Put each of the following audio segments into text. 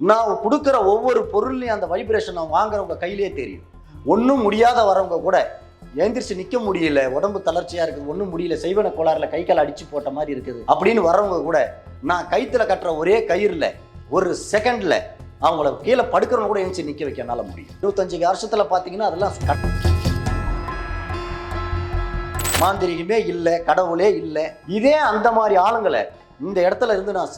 நான் கொடுக்குற ஒவ்வொரு பொருள்லையும் அந்த வைப்ரேஷன் நான் வாங்குறவங்க கையிலேயே தெரியும். ஒன்றும் முடியாத வரவங்க கூட எழுந்திரிச்சு நிற்க முடியல உடம்பு தளர்ச்சியா இருக்குது ஒன்றும் முடியல செய்வன கோளாறுல கை கால் அடிச்சு போட்ட மாதிரி இருக்குது அப்படின்னு வரவங்க கூட நான் கைத்துல கட்டுற ஒரே கயிறுல ஒரு செகண்ட்ல அவங்கள கீழே படுக்கிறவங்க கூட எழுந்துச்சு நிற்க வைக்க என்னால முடியும். இருபத்தஞ்சு வருஷத்துல பார்த்தீங்கன்னா அதெல்லாம் மாந்திரிகமே இல்லை கடவுளே இல்லை. இதே அந்த மாதிரி ஆளுங்களை இந்த இடத்துல இருந்து நான்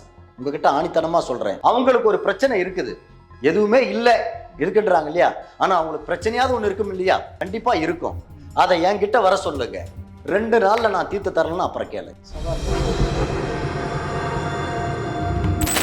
உங்ககிட்ட ஆணித்தனமா சொல்றேன். அவங்களுக்கு ஒரு பிரச்சனை இருக்குது. எதுவுமே இல்லை. இருக்குன்றாங்க இல்லையா? ஆனா அவங்களுக்கு பிரச்சனையாவது ஒன்று இருக்கும் இல்லையா? கண்டிப்பா இருக்கும். அதை என்கிட்ட வர சொல்லுங்க. ரெண்டு நாள்ல நான் தீர்த்து தரலன்னு அப்புறம் கேளு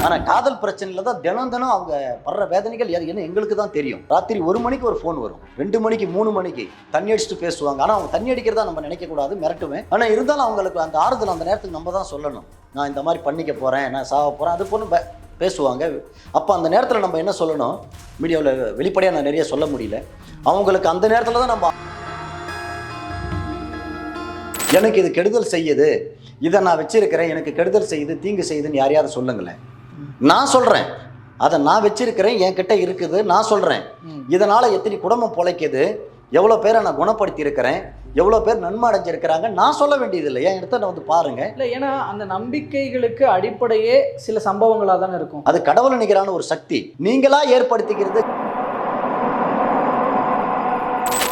ஆனா காதல் பிரச்சனையில தான் தினம் தினம் அவங்க படுற வேதனைகள் எது என்ன எங்களுக்கு தான் தெரியும். ராத்திரி ஒரு மணிக்கு ஒரு ஃபோன் வரும். ரெண்டு மணிக்கு மூணு மணிக்கு தண்ணி அடிச்சுட்டு பேசுவாங்க. ஆனா அவங்க தண்ணி அடிக்கிறதா நம்ம நினைக்க கூடாது மிரட்டுவேன். ஆனா இருந்தாலும் அவங்களுக்கு அந்த ஆறுதல் அந்த நேரத்துக்கு நம்ம தான் சொல்லணும். நான் இந்த மாதிரி பண்ணிக்க போறேன் நான் சாக போறேன் அது பொண்ணு பே- பேசுவாங்க. அப்போ அந்த நேரத்தில் நம்ம என்ன சொல்லணும்? மீடியாவில் வெளிப்படையாக நான் நிறைய சொல்ல முடியல. அவங்களுக்கு அந்த நேரத்தில் தான் நம்ம எனக்கு இது கெடுதல் செய்யுது. இதை நான் வச்சிருக்கிறேன் எனக்கு கெடுதல் செய்யுது தீங்கு செய்யுதுன்னு யாரையாவது சொல்லுங்களேன். நான் சொல்கிறேன் அதை நான் வச்சிருக்கிறேன் என்கிட்ட இருக்குது நான் சொல்கிறேன். இதனால் எத்தனை குடும்பம் பிழைக்குது எவ்வளோ பேரை நான் குணப்படுத்தி இருக்கிறேன் எவ்வளோ பேர் நன்மை அடைஞ்சிருக்கிறாங்க நான் சொல்ல வேண்டியது இல்லை என் இடத்த வந்து பாருங்க. இல்லை ஏன்னா அந்த நம்பிக்கைகளுக்கு அடிப்படையே சில சம்பவங்களாக தானே இருக்கும். அது கடவுள் நிகரான ஒரு சக்தி. நீங்களா ஏற்படுத்திக்கிறது.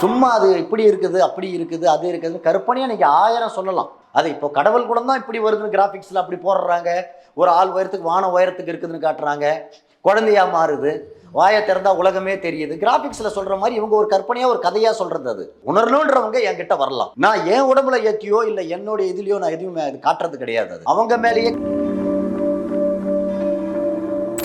சும்மா அது இப்படி இருக்குது அப்படி இருக்குது அது இருக்குது கற்பனையா நீங்க ஆயிரம் சொல்லலாம். அது இப்போ கடவுள் கூட தான் இப்படி வருதுன்னு கிராஃபிக்ஸில் அப்படி போடுறாங்க. ஒரு ஆள் உயரத்துக்கு வான உயரத்துக்கு இருக்குதுன்னு காட்டுறாங்க. குழந்தையா மாறுது. வாயை திறந்தா உலகமே தெரியுது. கிராபிக்ஸ்ல சொல்ற மாதிரி இவங்க ஒரு கற்பனையா ஒரு கதையா சொல்றது அது. உணரணுன்றவங்க என்கிட்ட வரலாம். நான் என் உடம்புல ஏற்றியோ இல்ல என்னோட இதுலயோ நான் எதுவுமே அது காட்டுறது கிடையாது அது. அவங்க மேலேயே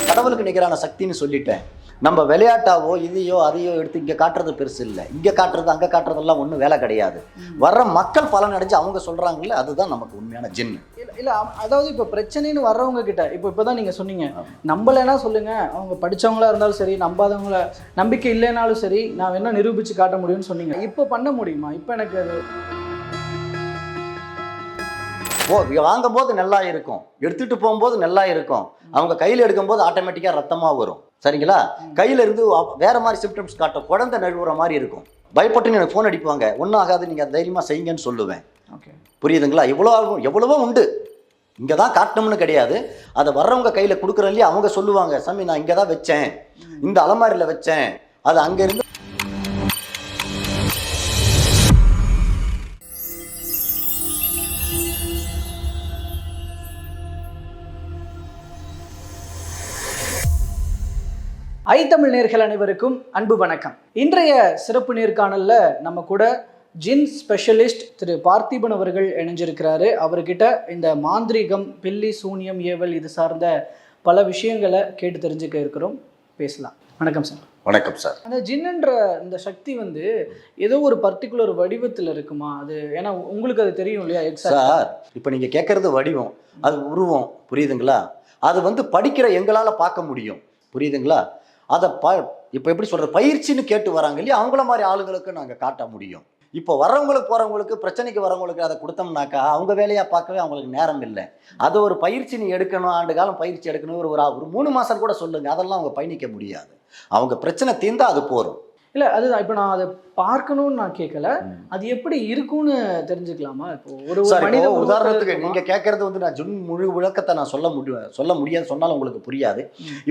கடவுளுக்கு நிகரான சக்தின்னு சொல்லிட்டேன். நம்ம விளையாட்டாவோ இதையோ அதையோ எடுத்து இங்கே காட்டுறது பெருசு இல்லை. இங்கே காட்டுறது அங்கே காட்டுறதெல்லாம் ஒன்றும் வேலை கிடையாது. வர்ற மக்கள் பலன் அடைஞ்சு அவங்க சொல்கிறாங்களே அதுதான் நமக்கு உண்மையான ஜின்னு. இல்ல இல்ல அதாவது இப்போ பிரச்சனைன்னு வர்றவங்க கிட்ட இப்போ இப்போதான் நீங்க சொன்னீங்க. நம்பலைன்னா சொல்லுங்க? அவங்க படிச்சவங்களா இருந்தாலும் சரி நம்பாதவங்கள நம்பிக்கை இல்லைனாலும் சரி நான் வேணா நிரூபிச்சு காட்ட முடியும்னு சொன்னீங்க. இப்போ பண்ண முடியுமா? இப்போ எனக்கு அது ஓ இங்க வாங்கும் போது நல்லா இருக்கும். எடுத்துட்டு போகும்போது நல்லா இருக்கும். அவங்க கையில் எடுக்கும்போது ஆட்டோமேட்டிக்காக ரத்தமாக வரும். சரிங்களா? கையில இருந்து வேற மாதிரி சிம்டம்ஸ் காட்டும். குழந்தை நழுவுற மாதிரி இருக்கும். பயப்பட்டு எனக்கு ஃபோன் அடிப்பாங்க. ஒன்றும் ஆகாது. நீங்கள் தைரியமாக செய்யுங்கன்னு சொல்லுவேன். புரியுதுங்களா? ஆகும் எவ்வளவோ உண்டு. இங்கே தான் காட்டணும்னு கிடையாது. அதை வர்றவங்க கையில் கொடுக்குறோம் இல்லையா அவங்க சொல்லுவாங்க சாமி நான் இங்கே தான் வச்சேன். இந்த அலமாரியில் வச்சேன். அது அங்கே ஐ தமிழ் நேர்கள் அனைவருக்கும் அன்பு வணக்கம். இன்றைய சிறப்பு நேர்காணல்ல நம்ம கூட ஜின் ஸ்பெஷலிஸ்ட் திரு பார்த்திபன் அவர்கள் இணைஞ்சிருக்கிறாரு. அவர்கிட்ட இந்த மாந்திரீகம் பில்லி சூனியம் ஏவல் இது சார்ந்த பல விஷயங்களை கேட்டு தெரிஞ்சுக்க இருக்கிறோம். பேசலாம். வணக்கம் சார். வணக்கம் சார். அந்த ஜின்னுன்ற இந்த சக்தி வந்து ஏதோ ஒரு பர்டிகுலர் வடிவத்தில் இருக்குமா? அது ஏன்னா உங்களுக்கு அது தெரியும் இல்லையா? சார் இப்போ நீங்கள் கேட்குறது வடிவம். அது உருவம். புரியுதுங்களா? அது வந்து படிக்கிற எங்களால் பார்க்க முடியும். புரியுதுங்களா? அதை ப இப்போ எப்படி சொல்கிறது பயிற்சின்னு கேட்டு வராங்க இல்லையா? அவங்கள மாதிரி ஆளுங்களுக்கு நாங்கள் காட்ட முடியும். இப்போ வரவங்களுக்கு போகிறவங்களுக்கு பிரச்சனைக்கு வரவங்களுக்கு அதை கொடுத்தோம்னாக்கா அவங்க வேலையாக பார்க்கவே அவங்களுக்கு நேரம் இல்லை. அது ஒரு பயிற்சி நீ எடுக்கணும் ஆண்டு காலம் பயிற்சி எடுக்கணும் ஒரு ஒரு மூணு மாதம் கூட சொல்லுங்கள் அதெல்லாம் அவங்க பயணிக்க முடியாது. அவங்க பிரச்சனை தீர்ந்தா அது போதும் இல்லை அதுதான். இப்போ நான் அதை பார்க்கணும்னு நான் கேட்கல. அது எப்படி இருக்கும்னு தெரிஞ்சுக்கலாமா? இப்போ ஒரு மனித உதாரணத்துக்கு இருக்குமா? நீங்க கேட்கறது வந்து நான் ஜுன் முழு விளக்கத்தை நான் சொல்ல முடியும் சொல்ல முடியாது சொன்னாலும் உங்களுக்கு புரியாது.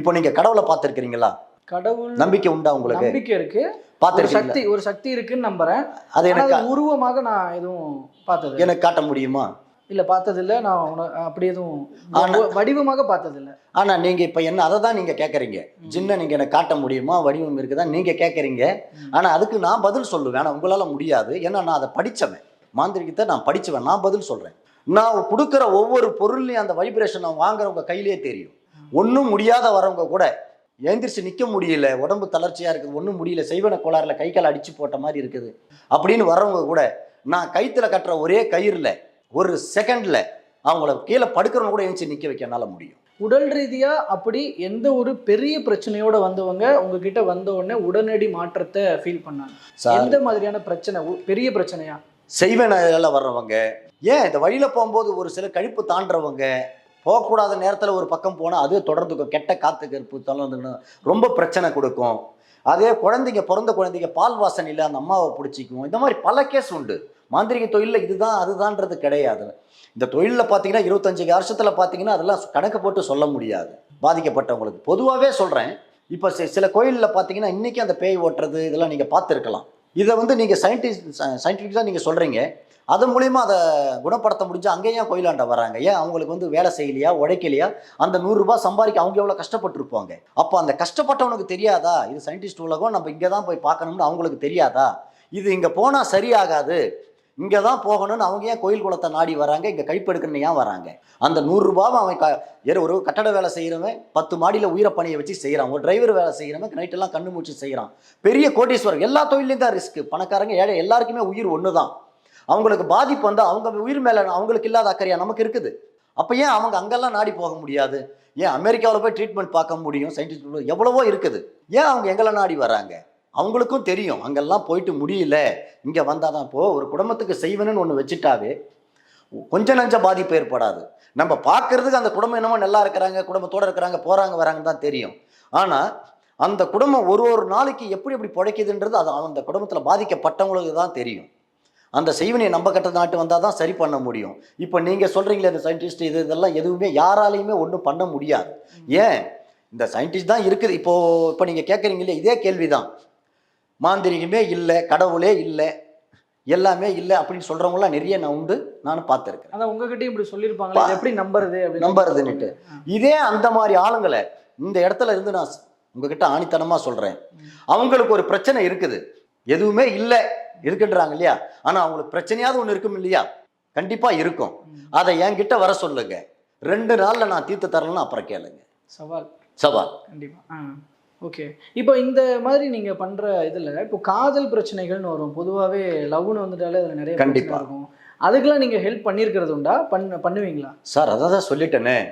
இப்போ நீங்க கடவுளை பார்த்துருக்கிறீங்களா? கடவுள் நம்பிக்கை உண்டா உங்களுக்கு? நம்பிக்கை இருக்கு. பார்த்துருக்கீங்களா? சக்தி ஒரு சக்தி இருக்குன்னு நம்புறேன். அது எனக்கு உருவமாக நான் எதுவும் பார்த்தது. எனக்கு காட்ட முடியுமா? இல்ல பார்த்தது இல்ல. நான் அப்படி எதுவும் வடிவமாக பார்த்தது இல்ல. ஆனா நீங்க இப்ப என்ன அதை தான் நீங்க கேட்கறீங்க ஜின்ன நீங்க எனக்கு காட்ட முடியுமா? வடிவம் இருக்குதா? நீங்க கேட்கறீங்க ம். ஆனா அதுக்கு நான் பதில் சொல்லுவேன். ஆனா உங்களால முடியாது. ஏன்னா நான் அதை படிச்சவன். மாந்திரிகத்தை நான் படிச்சவன். நான் பதில் சொல்றேன். நான் கொடுக்குற ஒவ்வொரு பொருள்லையும் அந்த வைப்ரேஷன் நான் வாங்குறவங்க கையிலேயே தெரியும். ஒன்றும் முடியாத வரவங்க கூட எழுந்திரிச்சு நிற்க முடியல உடம்பு தளர்ச்சியாக இருக்குது ஒன்றும் முடியல செய்வன கோளாறுல கை கால் அடிச்சு போட்ட மாதிரி இருக்குது. அப்படின்னு வரவங்க கூட நான் கைத்துல கட்டுற ஒரே கயிறுல ஒரு செகண்ட்ல அவங்கள கீழே படுக்கிறவங்க கூட எழுந்துச்சு நிற்க வைக்க என்னால முடியும். உடல் ரீதியா அப்படி எந்த ஒரு பெரிய பிரச்சனையோட வந்தவங்க உங்ககிட்ட வந்த உடனே உடனடி மாற்றத்தை ஃபீல் பண்ணாங்க. எந்த மாதிரியான பிரச்சனை? பெரிய பிரச்சனையா? செய்வனையில வர்றவங்க ஏன் இந்த வழியில போகும்போது ஒரு சில கழிப்பு தாண்டுறவங்க போகக்கூடாத நேரத்தில் ஒரு பக்கம் போனால் அது தொடர்ந்துக்கும் கெட்ட காத்து கருப்பு தொடர்ந்து ரொம்ப பிரச்சனை கொடுக்கும். அதே குழந்தைங்க பிறந்த குழந்தைங்க பால் வாசனையில் அந்த அம்மாவை பிடிச்சிக்கும் இந்த மாதிரி பல கேஸ் உண்டு. மாந்திரிக தொழிலில் இதுதான் அதுதான்றது கிடையாது. இந்த தொழிலில் பார்த்தீங்கன்னா இருபத்தஞ்சு வருஷத்தில் பார்த்தீங்கன்னா அதெல்லாம் கணக்கு போட்டு சொல்ல முடியாது. பாதிக்கப்பட்டவங்களுக்கு. பொதுவாகவே சொல்கிறேன் இப்போ சி- சில கோயிலில் பார்த்தீங்கன்னா இன்றைக்கி அந்த பேய் ஓட்டுறது இதெல்லாம் நீங்கள் பார்த்துருக்கலாம். இதை வந்து நீங்கள் சயின்டிஸ்ட் சயின்டிஃபிக்காக நீங்கள் சொல்கிறீங்க அது மூலயமா அதை குணப்படுத்த முடிஞ்சு அங்கே ஏன் கோயிலாண்ட வராங்க ஏன் அவங்களுக்கு வந்து வேலை செய்யலையா உழைக்கலையா? அந்த நூறுரூபா சம்பாதிக்க அவங்க எவ்வளோ கஷ்டப்பட்டிருப்பாங்க? அப்போ அந்த கஷ்டப்பட்டவனுக்கு தெரியாதா? இது சயின்டிஸ்ட் உலகம் நம்ம இங்கே தான் போய் பார்க்கணும்னு அவங்களுக்கு தெரியாதா? இது இங்கே போனால் சரியாகாது. இங்கே தான் போகணும்னு அவங்க ஏன் கோயில் குளத்தை நாடி வராங்க இங்கே கழிப்பெடுக்கணும்னு ஏன் வராங்க அந்த நூறுரூபாவை அவன் க ஏற ஒரு கட்டட வேலை செய்கிறவன் பத்து மாடியில் உயிரை பணியை வச்சு செய்கிறான் ஒரு டிரைவர் வேலை செய்கிறவன் நைட்டெல்லாம் கண்ணு மூச்சு செய்கிறான் பெரிய கோட்டீஸ்வரர் எல்லா தொழிலையும் தான் ரிஸ்க்கு பணக்காரங்க ஏழை எல்லாருக்குமே உயிர் ஒன்று தான் அவங்களுக்கு பாதிப்பு வந்தால் அவங்க உயிர் மேலே அவங்களுக்கு இல்லாத அக்கறையா நமக்கு இருக்குது. அப்போ ஏன் அவங்க அங்கெல்லாம் நாடி போக முடியாது? ஏன் அமெரிக்காவில் போய் ட்ரீட்மெண்ட் பார்க்க முடியும்? சயின்டிஸ்ட் எவ்வளவோ இருக்குது. ஏன் அவங்க எங்கெல்லாம் நாடி வராங்க அவங்களுக்கும் தெரியும். அங்கெல்லாம் போயிட்டு முடியல. இங்கே வந்தால் தான் இப்போ ஒரு குடும்பத்துக்கு செய்வனுன்னு ஒன்று வச்சுட்டாவே கொஞ்சம் நஞ்ச பாதிப்பு ஏற்படாது. நம்ம பார்க்கறதுக்கு அந்த குடும்பம் என்னமோ நல்லா இருக்கிறாங்க குடும்பத்தோடு இருக்கிறாங்க போகிறாங்க வராங்கன்னு தான் தெரியும். ஆனால் அந்த குடும்பம் ஒரு ஒரு நாளைக்கு எப்படி எப்படி பிழைக்குதுன்றது அது அந்த குடும்பத்தில் பாதிக்கப்பட்டவங்களுக்கு தான் தெரியும். அந்த செய்வினையை நம்ம கட்ட நாட்டு வந்தால் தான் சரி பண்ண முடியும். இப்போ நீங்கள் சொல்கிறீங்களே இந்த சயின்டிஸ்ட் இது இதெல்லாம் எதுவுமே யாராலையுமே ஒன்றும் பண்ண முடியாது. ஏன்? இந்த சயின்டிஸ்ட் தான் இருக்குது. இப்போது இப்போ நீங்கள் கேட்குறீங்களே இதே கேள்வி தான் மாந்திரிகமே இல்லை கடவுளே இல்லை எல்லாமே இல்லை அப்படின்னு சொல்கிறவங்களாம் நிறைய நான் உண்டு நானும் பார்த்துருக்கேன் அதான் உங்ககிட்டயும் இப்படி சொல்லியிருப்பாங்களே இதை எப்படி நம்புறது நம்புறதுன்னுட்டு. இதே அந்த மாதிரி ஆளுங்களை இந்த இடத்துல இருந்து நான் உங்ககிட்ட ஆணித்தனமாக சொல்கிறேன் அவங்களுக்கு ஒரு பிரச்சனை இருக்குது. எதுவுமே இல்லை. இருக்குன்றாங்க இல்லையா? ஆனால் அவங்களுக்கு பிரச்சனையாவது ஒன்று இருக்கும் இல்லையா? கண்டிப்பாக இருக்கும். அதை என்கிட்ட வர சொல்லுங்க. ரெண்டு நாளில் நான் தீர்த்து தரலன்னு அப்புறம் கேளுங்க. சவால். சவால். கண்டிப்பா. ஆ ஓகே. இப்போ இந்த மாதிரி நீங்க பண்ற இதுல இப்போ காதல் பிரச்சனைகள்னு வரும். பொதுவாகவே லவ்னு வந்துட்டாலே அதுல நிறைய கண்டிப்பா. இருக்கும். அதுக்கெல்லாம் நீங்க ஹெல்ப் பண்ணியிருக்கிறது உண்டா? பண்ண பண்ணுவீங்களா? சார் அதை தான் சொல்லிட்டேனே.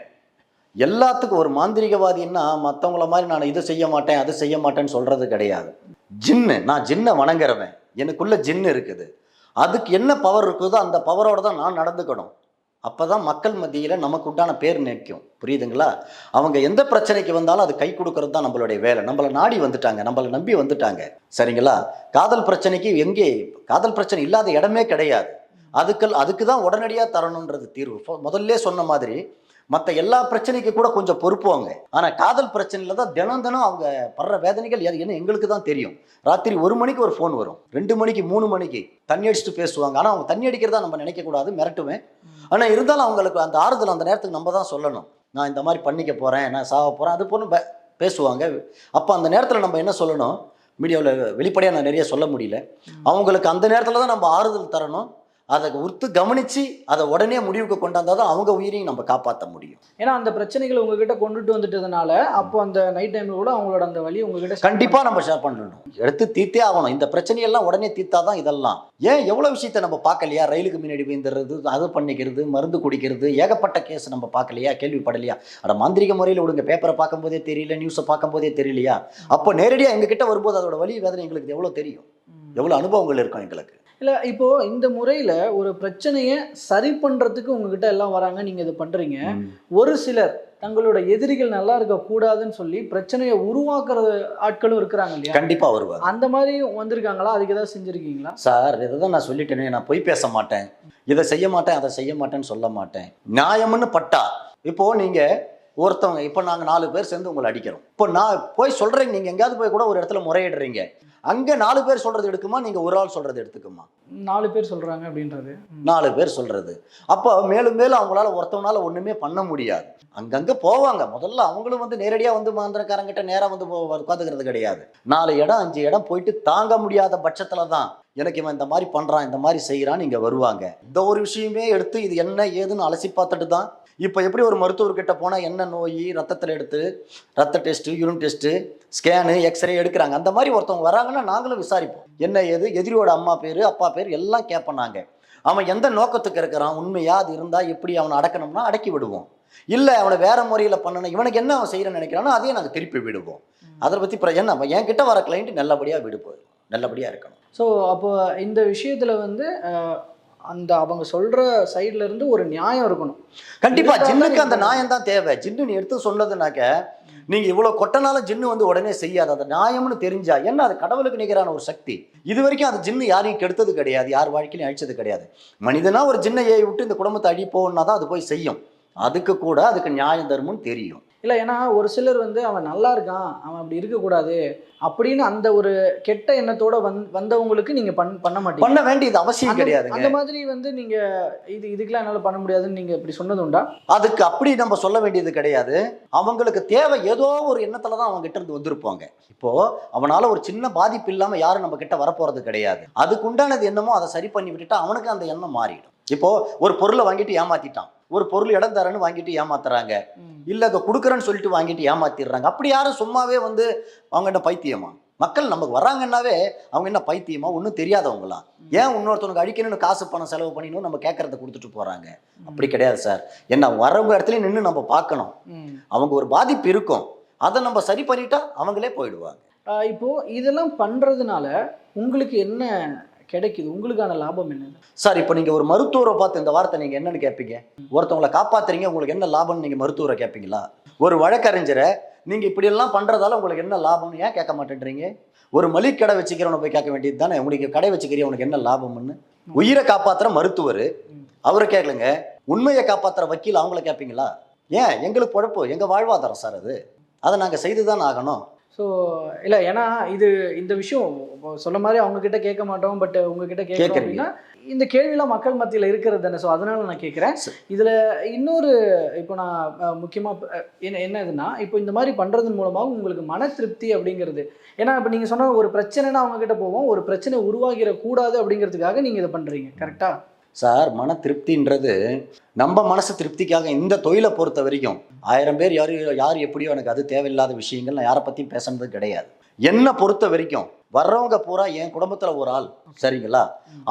எல்லாத்துக்கும் ஒரு மாந்திரிகவாதின்னா மற்றவங்கள மாதிரி நான் இதை செய்ய மாட்டேன் அதை செய்ய மாட்டேன்னு சொல்கிறது கிடையாது. ஜின்னு நான் ஜின்னை வணங்குறவன். எனக்குள்ள ஜின்னு இருக்குது. அதுக்கு என்ன பவர் இருக்குதோ அந்த பவரோட தான் நான் நடந்துக்கணும். அப்போ தான் மக்கள் மத்தியில் நமக்கு உண்டான பேர் நிற்கும். புரியுதுங்களா? அவங்க எந்த பிரச்சனைக்கு வந்தாலும் அது கை கொடுக்கறது தான் நம்மளுடைய வேலை. நம்மளை நாடி வந்துட்டாங்க. நம்மளை நம்பி வந்துட்டாங்க. சரிங்களா? காதல் பிரச்சனைக்கு எங்கே காதல் பிரச்சனை இல்லாத இடமே கிடையாது. அதுக்கு அதுக்கு தான் உடனடியாக தரணுன்றது தீர்வு. முதல்ல சொன்ன மாதிரி மற்ற எல்லா பிரச்சனைக்கு கூட கொஞ்சம் பொறுப்புவாங்க ஆனால் காதல் பிரச்சனையில் தான் தினம் தினம் அவங்க படுற வேதனைகள் அது என்ன எங்களுக்கு தான் தெரியும். ராத்திரி ஒரு மணிக்கு ஒரு ஃபோன் வரும். ரெண்டு மணிக்கு மூணு மணிக்கு தண்ணி அடிச்சுட்டு பேசுவாங்க. ஆனால் அவங்க தண்ணி அடிக்கிறதா நம்ம நினைக்கக்கூடாது மிரட்டுவேன். ஆனால் இருந்தாலும் அவங்களுக்கு அந்த ஆறுதல் அந்த நேரத்துக்கு நம்ம தான் சொல்லணும். நான் இந்த மாதிரி பண்ணிக்க போகிறேன் நான் சாக போகிறேன் அது போன்னு பே- பேசுவாங்க. அப்போ அந்த நேரத்தில் நம்ம என்ன சொல்லணும்? மீடியாவில் வெளிப்படையாக நான் நிறைய சொல்ல முடியல. அவங்களுக்கு அந்த நேரத்தில் தான் நம்ம ஆறுதல் தரணும். அதை உர்த்து கவனித்து அதை உடனே முடிவுக்கு கொண்டாந்தால் தான் அவங்க உயிரையும் நம்ம காப்பாற்ற முடியும். ஏன்னா அந்த பிரச்சனைகளை உங்ககிட்ட கொண்டுட்டு வந்துட்டதுனால அப்போ அந்த நைட் டைம்ல கூட அவங்களோட அந்த வழி உங்ககிட்ட கண்டிப்பாக நம்ம ஷேர் பண்ணணும். எடுத்து தீர்த்தே ஆகணும். இந்த பிரச்சனையெல்லாம் உடனே தீர்த்தா தான் இதெல்லாம். ஏன் எவ்வளோ விஷயத்தை நம்ம பார்க்கலையா? ரயிலுக்கு முன்னாடி விழுந்துடுறது அது பண்ணிக்கிறது மருந்து குடிக்கிறது ஏகப்பட்ட கேஸ் நம்ம பார்க்கலையா? கேள்விப்படலையா? அட மாந்திரிக முறையில் விடுங்க. பேப்பரை பார்க்கும்போதே தெரியல நியூஸை பார்க்கும்போதே தெரியலையா? அப்போ நேரடியாக எங்ககிட்ட வரும்போது அதோட வலி வேதனை எங்களுக்கு எவ்வளோ தெரியும். எவ்வளோ அனுபவங்கள் இருக்கும் எங்களுக்கு? இல்ல இப்போ இந்த முறையில ஒரு பிரச்சனையை சரி பண்றதுக்கு உங்ககிட்ட எல்லாம் வராங்க நீங்க இது பண்றீங்க. ஒரு சிலர் தங்களோட எதிரிகள் நல்லா இருக்க கூடாதுன்னு சொல்லி பிரச்சனையை உருவாக்குற ஆட்களும் இருக்கிறாங்க இல்லையா? கண்டிப்பாக வருவாங்க. அந்த மாதிரி வந்திருக்காங்களா? அதுக்கு ஏதாவது செஞ்சிருக்கீங்களா? சார் இதை தான் நான் சொல்லிட்டேனே நான் பொய் பேச மாட்டேன். இதை செய்ய மாட்டேன் அதை செய்ய மாட்டேன்னு சொல்ல மாட்டேன். நியாயம்னு பட்டா. இப்போ நீங்க ஒருத்தவங்க இப்போ நாங்கள் நாலு பேர் சேர்ந்து உங்களை அடிக்கிறோம். இப்போ நான் போய் சொல்றேங்க நீங்க எங்கேயாவது போய் கூட ஒரு இடத்துல முறையிடுறீங்க. அங்கே நாலு பேர் சொல்றது எடுக்குமா? நீங்க ஒரு ஆள் சொல்றது எடுத்துக்குமா? நாலு பேர் சொல்றாங்க அப்படின்றது. நாலு பேர் சொல்றது. அப்போ மேலும் மேலும் அவங்களால ஒருத்தவனால ஒண்ணுமே பண்ண முடியாது. அங்கங்க போவாங்க. முதல்ல அவங்களும் வந்து நேரடியா வந்து மாந்திரக்காரங்கிட்ட நேரா வந்து உட்காந்துக்கிறது கிடையாது. நாலு இடம் அஞ்சு இடம் போயிட்டு தாங்க முடியாத பட்சத்துல தான் எனக்கு இவன் இந்த மாதிரி பண்றான் இந்த மாதிரி செய்யறான்னு இங்க வருவாங்க. இந்த ஒரு விஷயமே எடுத்து இது என்ன ஏதுன்னு அலசி பார்த்துட்டு தான் இப்போ எப்படி ஒரு மருத்துவர்கிட்ட போனால் என்ன நோய் ரத்தத்தில் எடுத்து ரத்த test urine test scan x-ray எடுக்கிறாங்க. அந்த மாதிரி ஒருத்தவங்க வராங்கன்னா நாங்களும் விசாரிப்போம். என்ன ஏது? எதிரியோட அம்மா பேர் அப்பா பேர் எல்லாம் கேட்போம் அவன் எந்த நோக்கத்துக்கு இருக்கிறான்? உண்மையா? அது இருந்தால் எப்படி அவனை அடக்கணும்னா அடக்கி விடுவோம். இல்லை அவனை வேற முறையில் பண்ணணும் இவனுக்கு என்ன அவன் செய்யணும்னு நினைக்கிறானோ அதையும் நாங்கள் திருப்பி விடுவோம். அதை பற்றி பிற என்ன அவன் என்கிட்ட வர கிளைண்ட் நல்லபடியாக விடுப்போம் நல்லபடியாக இருக்கணும். ஸோ அப்போ இந்த விஷயத்துல வந்து அந்த அவங்க சொல்ற சைடுல இருந்து ஒரு நியாயம் இருக்கணும். கண்டிப்பா ஜின்னுக்கு அந்த நியாயம் தான் தேவை. ஜின்னு நீ எடுத்து சொன்னதுனாக்க நீங்கள் இவ்வளோ கொட்டனாலும் ஜின்னு வந்து உடனே செய்யாது. அதை நியாயம்னு தெரிஞ்சா என்ன? அது கடவுளுக்கு நிகரான ஒரு சக்தி. இது வரைக்கும் அது ஜின்னு யாரையும் கெடுத்தது கிடையாது. யார் வாழ்க்கையிலும் அழிச்சது கிடையாது. மனிதனா ஒரு ஜின்னை ஏ விட்டு இந்த குடும்பத்தை அழிப்போன்னா தான் அது போய் செய்யும். அதுக்கு கூட அதுக்கு நியாயம் தர்மம்னு தெரியும். இல்ல ஏன்னா ஒரு சிலர் வந்து அவன் நல்லா இருக்கான் அவன் அப்படி இருக்கக்கூடாது அப்படின்னு அந்த ஒரு கெட்ட எண்ணத்தோட வந் வந்தவங்களுக்கு நீங்க பண் பண்ண மாட்டீங்க. பண்ண வேண்டியது அவசியம் கிடையாதுங்க. அந்த மாதிரி வந்து நீங்க இது இதுக்கெல்லாம் என்னால பண்ண முடியாதுன்னு நீங்க இப்படி சொன்னது உண்டா? அதுக்கு அப்படி நம்ம சொல்ல வேண்டியது கிடையாது. அவங்களுக்கு தேவை ஏதோ ஒரு எண்ணத்துல தான் அவங்க கிட்ட இருந்து வந்திருப்பாங்க. இப்போ அவனால ஒரு சின்ன பாதிப்பு இல்லாம யாரும் நம்ம கிட்ட வரப்போறது கிடையாது. அதுக்கு உண்டானது என்னமோ அதை சரி பண்ணி விட்டுட்டா அவனுக்கு அந்த எண்ணம் மாறிடும். இப்போ ஒரு பொருளை வாங்கிட்டு ஏமாத்திட்டான். ஒரு பொருள் இடம் தரேன்னு வாங்கிட்டு ஏமாத்துறாங்க. இல்ல அதை கொடுக்குறேன்னு சொல்லிட்டு வாங்கிட்டு ஏமாத்திடுறாங்க. அப்படி யாரும் சும்மாவே வந்து அவங்க என்ன பைத்தியமா? மக்கள் நமக்கு வர்றாங்கன்னாவே அவங்க என்ன பைத்தியமா? ஒன்றும் தெரியாதவங்களா? ஏன் இன்னொருத்தவனுக்கு அடிக்கணும்னு காசு பணம் செலவு பண்ணிடணும் நம்ம கேட்கறத கொடுத்துட்டு போறாங்க? அப்படி கிடையாது சார். என்ன வரவங்க இடத்துல நின்று நம்ம பார்க்கணும். அவங்க ஒரு பாதிப்பு இருக்கும். அதை நம்ம சரி பண்ணிட்டா அவங்களே போயிடுவாங்க. இப்போ இதெல்லாம் பண்றதுனால உங்களுக்கு என்ன கிடைக்குது. உங்களுக்கான லாபம் என்ன சார் இப்போ நீங்க ஒரு மருத்துவரை பார்த்து இந்த வார்த்தை நீங்க என்னன்னு கேட்பீங்க ஒருத்தவங்களை காப்பாத்துறீங்க உங்களுக்கு என்ன லாபம்னு நீங்க மருத்துவரை கேட்பீங்களா ஒரு வழக்கறிஞரை நீங்க இப்படி எல்லாம் பண்றதால உங்களுக்கு என்ன லாபம்னு ஏன் கேட்க மாட்டேன்றீங்க? ஒரு மளிகை கடை வச்சுக்கிறவனை போய் கேட்க வேண்டியது தானே? உங்களுக்கு கடை வச்சுக்கிறீங்க உனக்கு என்ன லாபம்னு? உயிரை காப்பாத்துற மருத்துவர் அவரை கேட்கலங்க உண்மையை காப்பாத்துற வக்கீல் அவங்கள கேட்பீங்களா ஏன்? எங்களுக்கு பொழப்பு. எங்க வாழ்வாதாரம் சார் அது? அதை நாங்க செய்துதான் ஆகணும். ஸோ இல்லை ஏன்னா இது இந்த விஷயம் சொல்ல மாதிரி அவங்க கிட்ட கேட்க மாட்டோம் பட் உங்ககிட்ட கேட்குறோம். அப்படின்னா இந்த கேள்விலாம் மக்கள் மத்தியில் இருக்கிறது தானே. ஸோ அதனால நான் கேட்குறேன். இதில் இன்னொரு இப்போ நான் முக்கியமாக என்ன என்ன இதுன்னா இப்போ இந்த மாதிரி பண்ணுறதன் மூலமாக உங்களுக்கு மன திருப்தி அப்படிங்கிறது. ஏன்னா இப்போ நீங்கள் சொன்ன ஒரு பிரச்சனைனா அவங்க கிட்ட போவோம். ஒரு பிரச்சனை உருவாகிடக்கூடாது அப்படிங்கிறதுக்காக நீங்கள் இதை பண்ணுறீங்க கரெக்டா சார் மன திருப்தின்றது நம்ம மனசு திருப்திக்காக இந்த தொழிலை பொறுத்த வரைக்கும் ஆயிரம் பேர் யாரு யார் எப்படியோ எனக்கு அது தேவையில்லாத விஷயங்கள் நான் யாரை பற்றியும் பேசுனது கிடையாது. என்னை பொறுத்த வரைக்கும் வர்றவங்க பூரா என் குடும்பத்துல ஒரு ஆள். சரிங்களா?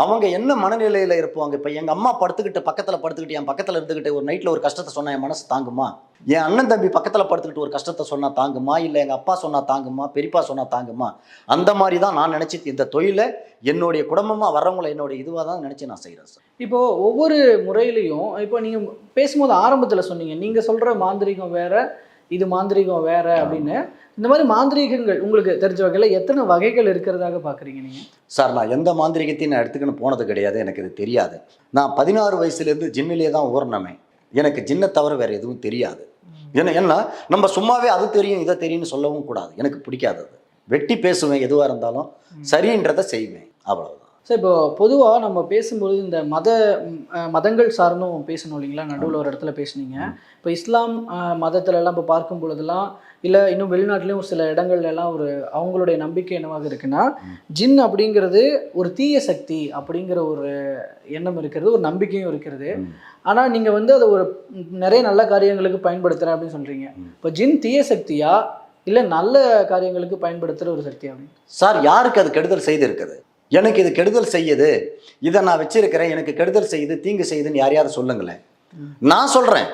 அவங்க என்ன மனநிலையில இருப்பாங்க? இப்போ எங்க அம்மா படுத்துக்கிட்டு பக்கத்துல படுத்துக்கிட்டு என் பக்கத்துல இருந்துகிட்டு ஒரு நைட்ல ஒரு கஷ்டத்தை சொன்னா என் மனசு தாங்குமா? என் அண்ணன் தம்பி பக்கத்துல படுத்துக்கிட்டு ஒரு கஷ்டத்தை சொன்னா தாங்குமா? இல்ல எங்க அப்பா சொன்னா தாங்குமா? பெரியப்பா சொன்னா தாங்குமா? அந்த மாதிரி தான் நான் நினைச்சு இந்த தொழிலை என்னுடைய குடும்பமா வர்றவங்களை என்னுடைய இதுவாக தான் நினைச்சு நான் செய்கிறேன் சார். இப்போ ஒவ்வொரு முறையிலையும் இப்போ நீங்க பேசும்போது ஆரம்பத்துல சொன்னீங்க. நீங்க சொல்ற மாந்திரிகம் வேற இது மாந்திரீகம் வேற அப்படின்னு. இந்த மாதிரி மாந்திரீகங்கள் உங்களுக்கு தெரிஞ்ச வகையில் எத்தனை வகைகள் இருக்கிறதாக பார்க்குறீங்க நீங்க? சார் நான் எந்த மாந்திரிகத்தையும் நான் எடுத்துக்கின்னு போனது கிடையாது. எனக்கு இது தெரியாது. நான் பதினாறு வயசுலேருந்து ஜின்னிலே தான் ஊர்னமே எனக்கு ஜின்னை தவிர வேற எதுவும் தெரியாது. ஏன்னா ஏன்னா நம்ம சும்மாவே அது தெரியும் இதை தெரியும்னு சொல்லவும் கூடாது. எனக்கு பிடிக்காது அது. வெட்டி பேசுவேன் எதுவாக இருந்தாலும் சரின்றதை செய்வேன். அவ்வளவுதான். சார் இப்போ பொதுவாக நம்ம பேசும்பொழுது இந்த மத மதங்கள் சார்ந்தும் பேசணும் இல்லைங்களா? நடுவில் ஒரு இடத்துல பேசுனீங்க. இப்போ இஸ்லாம் அஹ், மதத்துல எல்லாம் இப்போ பார்க்கும் பொழுதெல்லாம் இல்லை இன்னும் வெளிநாட்டிலையும் சில இடங்கள்ல எல்லாம் ஒரு அவங்களுடைய நம்பிக்கை என்னவாக இருக்குன்னா ஜின் அப்படிங்கிறது ஒரு தீய சக்தி அப்படிங்கிற ஒரு எண்ணம் இருக்கிறது ஒரு நம்பிக்கையும் இருக்கிறது. ஆனால் நீங்கள் வந்து அதை ஒரு நிறைய நல்ல காரியங்களுக்கு பயன்படுத்துகிறேன் அப்படின்னு சொல்கிறீங்க இப்போ ஜின் தீய சக்தியா இல்லை நல்ல காரியங்களுக்கு பயன்படுத்துகிற ஒரு சக்தி அப்படின்னு? சார் யாருக்கு அது கெடுதல் செய்து இருக்குது எனக்கு இது கெடுதல் செய்யுது. இதை நான் வச்சிருக்கிறேன். எனக்கு கெடுதல் செய்யுது. தீங்கு செய்யுதுன்னு யாரையாவது சொல்லுங்களேன். ம். நான் சொல்றேன்.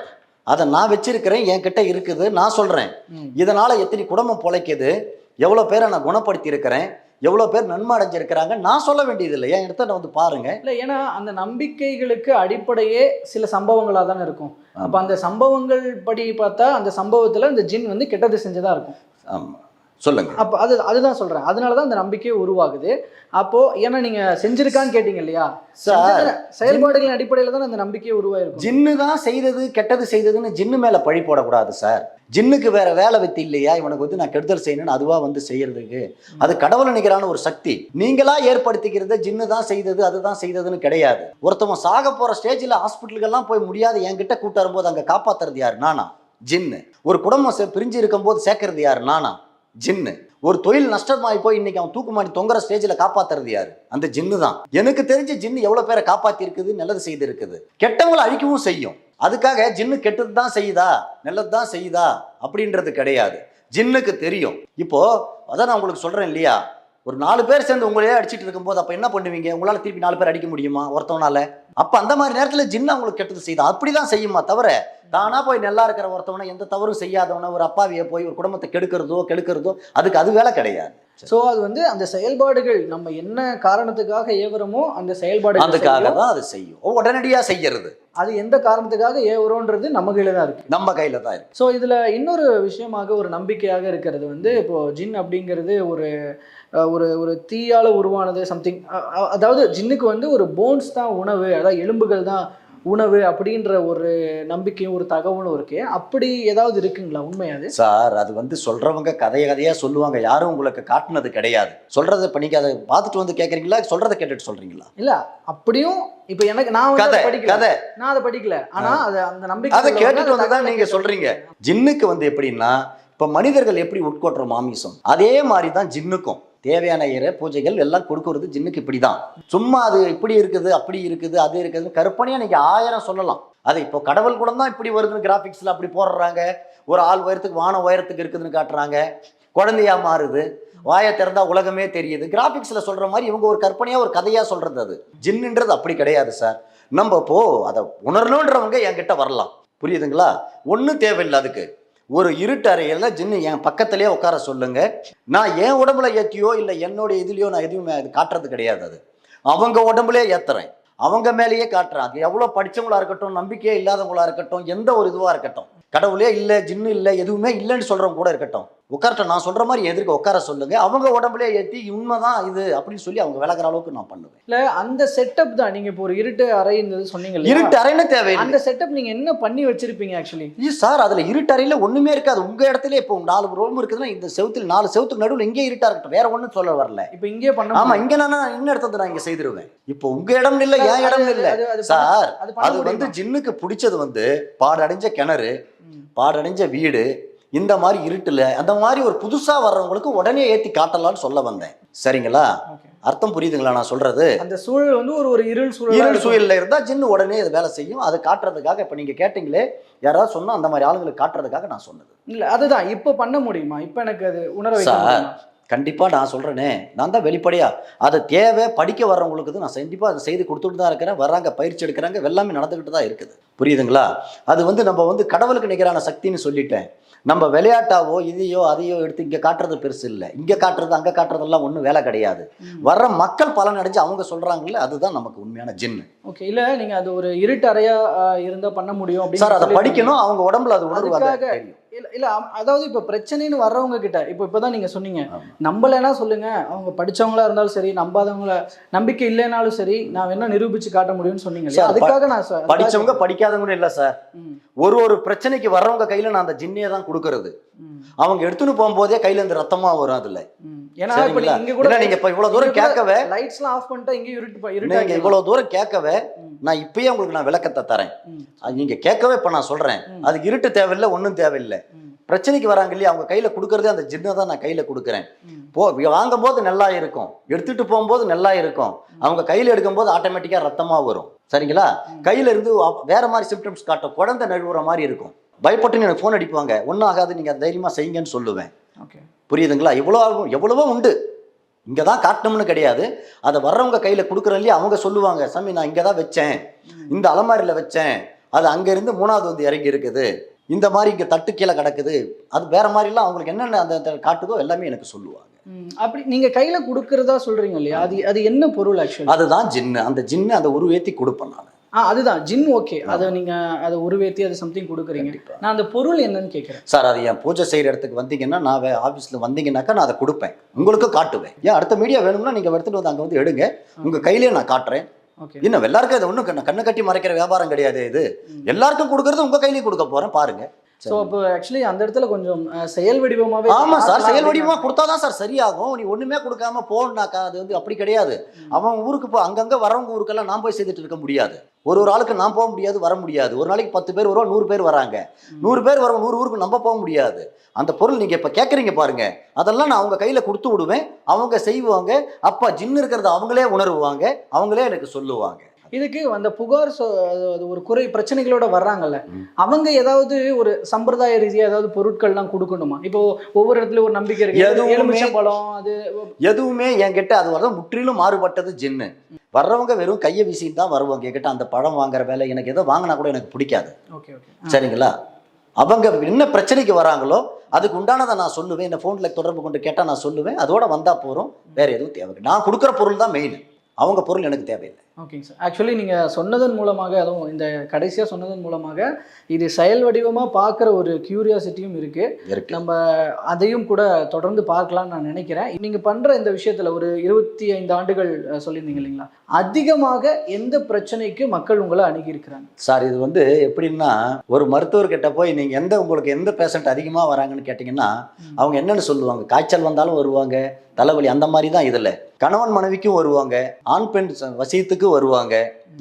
அதை நான் வச்சிருக்கிறேன். என் கிட்ட இருக்குது. நான் சொல்றேன். ம். இதனால எத்தனை குடும்பம் பொழைக்குது. எவ்வளோ பேரை நான் குணப்படுத்தி இருக்கிறேன் எவ்வளோ பேர் நன்மை அடைஞ்சிருக்கிறாங்க நான் சொல்ல வேண்டியது இல்லை. என் இடத்த வந்து பாருங்க. இல்லை ஏன்னா அந்த நம்பிக்கைகளுக்கு அடிப்படையே சில சம்பவங்களாக தானே இருக்கும். அப்போ அந்த சம்பவங்கள் படி பார்த்தா அந்த சம்பவத்தில் அந்த ஜின் வந்து கெட்டது செஞ்சதா இருக்கும். ஆமா. சொல்லுங்க. அப்போ அது அதுதான் சொல்கிறேன் அதனால தான் அந்த நம்பிக்கையே உருவாகுது. அப்போ ஏன்னா நீங்கள் செஞ்சிருக்கான்னு கேட்டீங்க இல்லையா செயல்பாடுகளின் அடிப்படையில் தான் அந்த நம்பிக்கையே உருவாயிருக்கும். ஜின்னு தான் செய்தது கெட்டது செய்ததுன்னு ஜின்னு மேல பழி போடக்கூடாது சார் ஜின்னுக்கு வேற வேலை வித்து இல்லையா? இவனுக்கு வந்து நான் கெடுதல் செய்யணும்னு அதுவா வந்து செய்யறதுக்கு. அது கடவுள் நிகரான ஒரு சக்தி. நீங்களா ஏற்படுத்திக்கிறது ஜின்னு தான் செய்தது அதுதான் செய்ததுன்னு கிடையாது. ஒருத்தவன் சாக போற ஸ்டேஜ்ல ஹாஸ்பிட்டலுக்கெல்லாம் போய் முடியாது என்கிட்ட கூட்டு வரும்போது அங்க காப்பாத்துறது யார்? நானா? ஜின்னு. ஒரு குடும்பம் பிரிஞ்சு இருக்கும்போது சேர்க்கறது யார்? நானா? ஜின்னு. ஒரு தொழில் நஷ்டமாயி போய் இன்னைக்கு அவன் தூக்குமாடி தொங்குற ஸ்டேஜில் காப்பாத்துறது யாரு? அந்த ஜின்னு தான். எனக்கு தெரிஞ்ச ஜின்னு எவ்வளோ பேரை காப்பாத்தி இருக்குது நல்லது செய்து இருக்குது கெட்டவங்களை அழிக்கவும் செய்யும். அதுக்காக ஜின்னு கெட்டது தான் செய்யுதா? நல்லது தான் செய்யுதா? அப்படின்றது கிடையாது. ஜின்னுக்கு தெரியும். இப்போ அதான் நான் உங்களுக்கு சொல்றேன் இல்லையா? ஒரு நாலு பேர் சேர்ந்து உங்களையே அடிச்சிட்டு இருக்கும்போது அப்போ என்ன பண்ணுவீங்க? உங்களால் திருப்பி நாலு பேர் அடிக்க முடியுமா? ஒருத்தவனால. அப்போ அந்த மாதிரி நேரத்தில் ஜின்னு அவங்களுக்கு கெட்டது செய்யுதா அப்படிதான் செய்யுமா தவிர தானா போய் நல்லா இருக்கிற ஒருத்தவனை எந்த தவறும் செய்யாதவனை ஒரு அப்பாவியை போய் ஒரு குடும்பத்தை கெடுக்கிறதோ கெடுக்கிறதோ அதுக்கு அது வேலை கிடையாது. ஸோ அது வந்து அந்த செயல்பாடுகள் நம்ம என்ன காரணத்துக்காக ஏவுறோமோ அந்த செயல்பாடுகள் அதுக்காக. தான் அது செய்யும். உடனடியா செய்யறது. அது எந்த காரணத்துக்காக ஏவுறோன்றது நம்ம கையில தான் இருக்கு. நம்ம கையில தான் இருக்கு. ஸோ இதில் இன்னொரு விஷயமாக ஒரு நம்பிக்கையாக இருக்கிறது வந்து இப்போ ஜின் அப்படிங்கிறது ஒரு ஒரு ஒரு தீயால உருவானது சம்திங் அதாவது ஜின்னுக்கு வந்து ஒரு போன்ஸ் தான் உணவு அதாவது எலும்புகள் தான் உணவு அப்படின்ற ஒரு நம்பிக்கையும் ஒரு தகவலும் இருக்கு. அப்படி ஏதாவது இருக்குங்களா உண்மையாது சார் அது வந்து சொல்றவங்க கதைய கதையா சொல்லுவாங்க. யாரும் உங்களுக்கு காட்டுனது கிடையாது. சொல்றதை இப்ப நீங்க அதை பார்த்துட்டு வந்து கேக்குறீங்களா? சொல்றதை கேட்டுட்டு சொல்றீங்களா? இல்ல அப்படியும் இப்போ எனக்கு நான் கதை அதை படிக்கல. கதை. நான் அதை படிக்கல. ஆனா அது அந்த நம்பிக்கை அதை கேட்டுட்டு வந்து தான் நீங்க சொல்றீங்க. ஜின்னுக்கு வந்து எப்படின்னா இப்ப மனிதர்கள் எப்படி உட்கொட்டுற மாமிசம்? அதே மாதிரி தான் ஜின்னுக்கும். தேவையான இறை பூஜைகள் எல்லாம் கொடுக்கறது ஜின்னுக்கு இப்படி தான் சும்மா அது இப்படி இருக்குது அப்படி இருக்குது அது இருக்குதுன்னு கற்பனையாக நீங்கள் ஆயிரம் சொல்லலாம். அது இப்போ கடவுள் கூட தான் இப்படி வருதுன்னு கிராஃபிக்ஸில் அப்படி போடுறாங்க. ஒரு ஆள் உயரத்துக்கு வான உயரத்துக்கு இருக்குதுன்னு காட்டுறாங்க. குழந்தையா மாறுது. வாயை திறந்தா உலகமே தெரியுது. கிராஃபிக்ஸில் சொல்கிற மாதிரி இவங்க ஒரு கற்பனையாக ஒரு கதையாக சொல்கிறது அது. ஜின்னுன்றது அப்படி கிடையாது சார். நம்ம இப்போ அதை உணரணுன்றவங்க என்கிட்ட வரலாம். புரியுதுங்களா? ஒன்றும் தேவையில்லை அதுக்கு. ஒரு இருட்டு அறையில் ஜின்னு என் பக்கத்திலேயே உட்கார சொல்லுங்க. நான் என் உடம்புல ஏற்றியோ இல்லை என்னோட இதுலையோ நான் எதுவுமே அது காட்டுறது கிடையாது அது. அவங்க உடம்புலயே ஏற்றுறேன் அவங்க மேலேயே காட்டுறேன். அது எவ்வளோ படிச்சவங்களா இருக்கட்டும் நம்பிக்கையே இல்லாதவங்களா இருக்கட்டும் எந்த ஒரு இதுவாக இருக்கட்டும். கடவுளே இல்லை ஜின்னு இல்லை எதுவுமே இல்லைன்னு சொல்கிறவங்க கூட இருக்கட்டும். உட்காரட்டும் நான் சொல்ற மாதிரி எதிர்க்க உட்கார சொல்லுங்க. அவங்க உடம்புலயே ஏற்றி உண்மைதான் இது அப்படின்னு சொல்லி அவங்க விளக்குற அளவுக்கு நான் பண்ணுவேன். இல்ல அந்த செட்டப் தான். நீங்க இப்போ ஒரு இருட்டு அறைன்றது சொன்னீங்க? இருட்டு அறைன்னு தேவையில்லை. அந்த செட்டப் நீங்க என்ன பண்ணி வச்சிருப்பீங்க ஆக்சுவலி ஐயோ சார் அதுல இருட்டறையில ஒண்ணுமே இருக்காது. உங்க இடத்துல இப்போ நாலு ரூம் இருக்குதுன்னா இந்த செவுத்துல நாலு செவுத்துக்கு நடுவுல இங்கே இருட்டா இருக்கட்டும். வேற ஒண்ணும் சொல்ல வரல. இப்போ இங்கே பண்ண ஆமா இங்க நான் இன்னும் இடத்துல நான் இங்க செய்திருவேன். இப்போ உங்க இடம் இல்ல. என் இடம் இல்ல. சார் அது வந்து? ஜின்னுக்கு பிடிச்சது வந்து பாடடைஞ்ச கிணறு. பாடடைஞ்ச வீடு இந்த மாதிரி இருட்டுல அந்த மாதிரி ஒரு புதுசா வர்றவங்களுக்கு உடனே ஏத்தி காட்டலாம்னு சொல்ல வந்தேன். சரிங்களா. அர்த்தம் புரியுதுங்களா நான் சொல்றது? அந்த சூழல் வந்து ஒரு ஒரு இருள் சூழல் இருள் சூழல்ல இருந்தா ஜின்னு உடனே அது வேலை செய்யும். அதை காட்டுறதுக்காக இப்ப நீங்க கேட்டீங்களே யாராவது சொன்னா அந்த மாதிரி ஆளுங்களுக்கு காட்டுறதுக்காக நான் சொன்னது. இல்ல அதுதான். இப்போ பண்ண முடியுமா? இப்போ எனக்கு அது உணர சார், முடியுமா? கண்டிப்பா நான் சொல்றேனே. நான் தான் வெளிப்படையா. அது தேவை படிக்க வர்றவங்களுக்கு நான் கண்டிப்பா அதை செய்து கொடுத்துட்டு தான் இருக்கிறேன். வர்றாங்க பயிற்சி எடுக்கிறாங்க எல்லாமே நடந்துக்கிட்டு தான் இருக்குது. புரியுதுங்களா? அது வந்து நம்ம வந்து கடவுளுக்கு நிகரான சக்தின்னு சொல்லிட்டேன். நம்ம விளையாட்டாவோ இதையோ அதையோ எடுத்து இங்க காட்டுறது பெருசு இல்லை இங்க காட்டுறது அங்க காட்டுறதெல்லாம் ஒன்றும் வேலை கிடையாது. வர்ற மக்கள் பலன் அடைஞ்சு அவங்க சொல்றாங்கல்ல அதுதான் நமக்கு உண்மையான ஜின்னு ஓகே இல்ல நீங்க அது ஒரு இருட்டு அறையா ஆஹ், இருந்தா பண்ண முடியும் அப்படின்னு சார் அதை. படிக்கணும் அவங்க உடம்புல அது உணர்வு தெரியும் இல்ல இல்ல அதாவது இப்ப பிரச்சனைன்னு வர்றவங்க கிட்ட இப்போ இப்பதான் நீங்க சொன்னீங்க. ஆமா. நம்பலைன்னா சொல்லுங்க? அவங்க படிச்சவங்களா இருந்தாலும் சரி நம்பாதவங்கள நம்பிக்கை இல்லைனாலும் சரி நான் வேணா நிரூபிச்சு காட்ட முடியும்னு சொன்னீங்க? சார், அதுக்காக நான் சொ- படிச்சவங்க படிக்காதவங்க இல்ல சார். ஒரு ஒரு பிரச்சனைக்கு வர்றவங்க கையில நான் அந்த ஜின்னையே தான் கொடுக்கறது அவங்க எடுத்துன்னு போகும்போதே கையில இருந்து ரத்தமா வரும் அதுல. ஏன்னா இப்ப? நீங்க கூட நீங்க இப்ப இவ்வளவு தூரம் கேட்கவே லைட்ஸ் எல்லாம் ஆஃப் பண்ணிட்டா இங்க இருட்டு இவ்வளவு தூரம் கேட்கவே. நான் இப்பயே உங்களுக்கு நான் விளக்கத்தை தரேன். அது நீங்க கேட்கவே இப்ப நான் சொல்றேன். அது இருட்டு தேவையில்லை ஒண்ணும் தேவையில்லை. பிரச்சனைக்கு வராங்க இல்லையா? அவங்க கையில கொடுக்கறதே அந்த ஜின்னை தான் நான் கையில கொடுக்குறேன். போ வாங்கும் போது நல்லா இருக்கும். எடுத்துட்டு போகும்போது நல்லா இருக்கும். அவங்க கையில எடுக்கும்போது ஆட்டோமேட்டிக்கா ரத்தமா வரும். சரிங்களா. கையில இருந்து வேற மாதிரி சிம்டம்ஸ் காட்டும் குழந்தை நழுவுற மாதிரி இருக்கும். பயப்பட்டு எனக்கு ஃபோன் அடிப்பாங்க. ஒன்றும் ஆகாது நீங்க தைரியமா செய்யுங்கன்னு சொல்லுவேன். ஓகே. புரியுதுங்களா? எவ்வளோ ஆகும் எவ்வளவோ உண்டு. இங்கே தான் காட்டணும்னு கிடையாது. அதை வர்றவங்க கையில் கொடுக்குறோம் இல்லையா? அவங்க சொல்லுவாங்க சாமி நான் இங்கே தான் வச்சேன். இந்த அலமாரியில் வச்சேன். அது அங்கேருந்து மூணாவது வந்து இறங்கி இருக்குது. இந்த மாதிரி இங்கே தட்டு கீழே கிடக்குது. அது வேற மாதிரிலாம் அவங்களுக்கு என்னென்ன அந்த காட்டுதோ எல்லாமே எனக்கு சொல்லுவாங்க. அப்படி நீங்க கையில கொடுக்கறதா சொல்றீங்க இல்லையா? அது அது என்ன பொருள் ஆக்சுவலி அதுதான் ஜின்னு. அந்த ஜின்னு அந்த உருவேத்தி கொடுப்பேன் நான். ஆ அதுதான். ஜின் ஓகே. அதை நீங்க அதை உருவேத்தி அது சம்திங் கொடுக்குறீங்க. நான் அந்த பொருள் என்னன்னு கேட்குறேன் சார் அது என் பூஜை செய்கிற இடத்துக்கு வந்தீங்கன்னா நான் ஆஃபீஸில் வந்தீங்கன்னாக்கா நான் அதை கொடுப்பேன். உங்களுக்கும் காட்டுவேன். ஏன் அடுத்த மீடியா வேணும்னா நீங்கள் எடுத்துகிட்டு வந்து அங்கே வந்து எடுங்க. உங்கள் கையிலேயே நான் காட்டுறேன். இன்னும் எல்லாருக்கும் இது ஒன்றும் கண்ணு கண்ணை கட்டி மறைக்கிற வியாபாரம் கிடையாது இது. எல்லாருக்கும் கொடுக்கறது உங்க கையிலேயே கொடுக்க போறேன் பாருங்க. ஸோ அப்போ ஆக்சுவலி அந்த இடத்துல கொஞ்சம் செயல் வடிவமாவே ஆமா சார் செயல் வடிவமா அப்படின்னா- கொடுத்தாதான் சார் சரியாகும். நீ ஒண்ணுமே கொடுக்காம போனாக்கா அது வந்து அப்படி கிடையாது. அவன் ஊருக்கு போ அங்கங்க வரவங்க ஊருக்கெல்லாம் நான் போய் செய்துட்டு இருக்க முடியாது. ஒரு ஒரு ஆளுக்கு நான் போக முடியாது வர முடியாது. ஒரு நாளைக்கு பத்து பேர் வருவா நூறு பேர் வராங்க. நூறு பேர் வரும் நூறு ஊருக்கு நம்ம போக முடியாது. அந்த பொருள் நீங்க இப்ப கேக்குறீங்க பாருங்க. அதெல்லாம் நான் அவங்க கையில கொடுத்து விடுவேன். அவங்க செய்வாங்க. அப்பா ஜின்னு இருக்கிறத அவங்களே உணருவாங்க. அவங்களே எனக்கு சொல்லுவாங்க. இதுக்கு அந்த புகார் ஒரு குறை பிரச்சனைகளோட வர்றாங்கல்ல. அவங்க ஏதாவது ஒரு சம்பிரதாய ரீதியா ஏதாவது பொருட்கள்லாம் கொடுக்கணுமா? இப்போ ஒவ்வொரு இடத்துல ஒரு நம்பிக்கை இருக்கு. எலுமிச்சம்பழம் அது எதுவுமே என்கிட்ட அது வரது முற்றிலும் மாறுபட்டது ஜின்னு. வர்றவங்க வெறும் கையை வீசிட்டு தான் வருவாங்க. என்கிட்ட அந்த பழம் வாங்குற வேலை எனக்கு எதோ வாங்கினா கூட எனக்கு பிடிக்காது. Okay okay. சரிங்களா? அவங்க என்ன பிரச்சனைக்கு வராங்களோ அதுக்கு உண்டானதை நான் சொல்லுவேன். இந்த ஃபோனில் தொடர்பு கொண்டு கேட்டால் நான் சொல்லுவேன். அதோட வந்தால் போகிறோம் வேற எதுவும் தேவை இல்லை. நான் கொடுக்குற பொருள் தான் மெயின் அவங்க பொருள் எனக்கு தேவையில்லை. ஓகேங்க சார். ஆக்சுவலி நீங்கள் சொன்னதன் மூலமாக அதுவும் இந்த கடைசியாக சொன்னதன் மூலமாக இது செயல் வடிவமாக பார்க்குற ஒரு கியூரியாசிட்டியும் இருக்குது இருக்கு. நம்ம அதையும் கூட தொடர்ந்து பார்க்கலாம்னு நான் நினைக்கிறேன். நீங்கள் பண்ணுற இந்த விஷயத்தில் ஒரு இருபத்தி ஐந்து ஆண்டுகள் சொல்லியிருந்தீங்க இல்லைங்களா? அதிகமாக எந்த பிரச்சனைக்கு மக்கள் உங்களை அணுகி இருக்கிறாங்க சார் இது வந்து எப்படின்னா ஒரு மருத்துவர்கிட்ட போய் நீங்கள் எந்த உங்களுக்கு எந்த பேஷண்ட் அதிகமாக வராங்கன்னு கேட்டிங்கன்னா. அவங்க என்னன்னு சொல்லுவாங்க? காய்ச்சல் வந்தாலும் வருவாங்க தலைவலி அந்த மாதிரி தான் இதில். கணவன் மனைவிக்கும் வருவாங்க ஆண் பெண் ச- வருவாங்க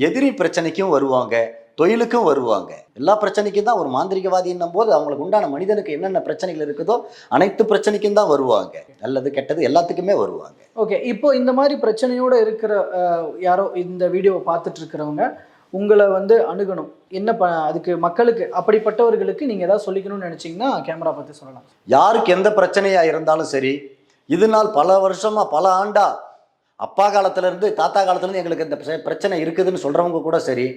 எதிரி பிரச்சனைக்கும் வருவாங்க தொழிலுக்கும் வருவாங்க. எல்லா பிரச்சனைக்கும் தான் ஒரு மாந்திரிகவாதின்னும் போது அவங்களுக்கு உண்டான மனிதனுக்கு என்னென்ன பிரச்சனைகள் இருக்குதோ அனைத்து பிரச்சனைக்கும் தான் வருவாங்க. நல்லது கெட்டது எல்லாத்துக்குமே வருவாங்க. ஓகே இப்போ இந்த மாதிரி பிரச்சனையோட இருக்கிற யாரோ இந்த வீடியோவை பார்த்துட்டு இருக்கிறவங்க உங்களை வந்து அணுகணும். என்ன ப அதுக்கு மக்களுக்கு அப்படிப்பட்டவர்களுக்கு நீங்கள் ஏதாவது சொல்லிக்கணும்னு நினச்சிங்கன்னா கேமரா பார்த்து சொல்லலாம். யாருக்கு எந்த பிரச்சனையா இருந்தாலும் சரி இது நாள் பல வருஷமா பல ஆண்டா அப்பா காலத்துல இருந்து தாத்தா காலத்துல இருந்து எங்களுக்கு இந்த பிரச்ச- பிரச்சனை இருக்குதுன்னு சொல்றவங்க கூட சரி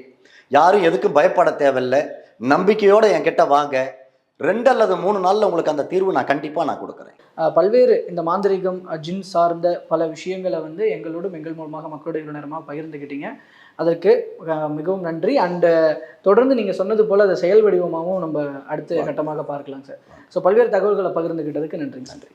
யாரும் எதுக்கும் பயப்பட தேவையில்லை. நம்பிக்கையோட என்கிட்ட வாங்க. ரெண்டு அல்லது மூணு நாள்ல உங்களுக்கு அந்த தீர்வு நான் கண்டிப்பா நான் கொடுக்குறேன். பல்வேறு இந்த மாந்திரிகம் ஜின் சார்ந்த பல விஷயங்களை வந்து எங்களோடும் எங்கள் மூலமாக மக்களோட இவ்வளோ நேரமாக பகிர்ந்துக்கிட்டீங்க அதற்கு மிகவும் நன்றி. அண்டு தொடர்ந்து நீங்கள் சொன்னது போல் அதை செயல் வடிவமாகவும் நம்ம அடுத்த கட்டமாக பார்க்கலாம் சார். ஸோ பல்வேறு தகவல்களை பகிர்ந்துக்கிட்டதுக்கு நன்றி நன்றி.